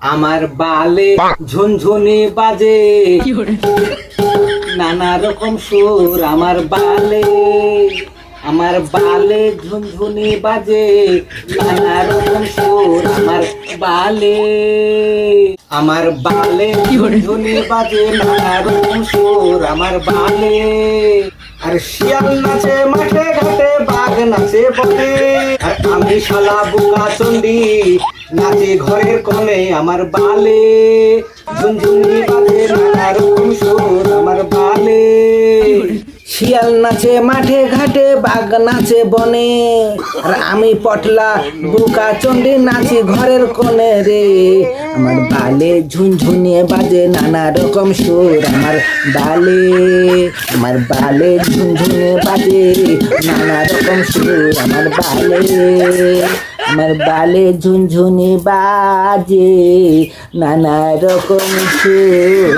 আমার বালে ঝুনঝুনি বাজে। নানা রকম সুর আমার বালে। আমার বালে ঝুনঝুনি বাজে। নানা রকম সুর আমার বালে। আমার বালে ঝুনঝুনি বাজে। নানা রকম সুর আমার বালে। আর শিয়াল নাচে, মাঠে ঘাটে, বাঘ নাচে বটে। আর আমি শালা বুকা চন্ডি নাচে ঘরের কোণে আমার বালে। ঝুনঝুনি বাজে নানা রকম সুর। শিয়াল নাচে, মাঠে ঘাটে, বাঘ নাচে বনে। আর আমি পটলা, বুকা চন্ডি নাচি ঘরের কোণে রে। আমার বালে ঝুনঝুনিয়ে বাজে নানা রকম সুর আমার বালে। আমার বালে ঝুনঝুনিয়ে বাজে নানা রকম সুর আমার বালে। আমার বালে ঝুনঝুনি বাজে নানা রকম সুর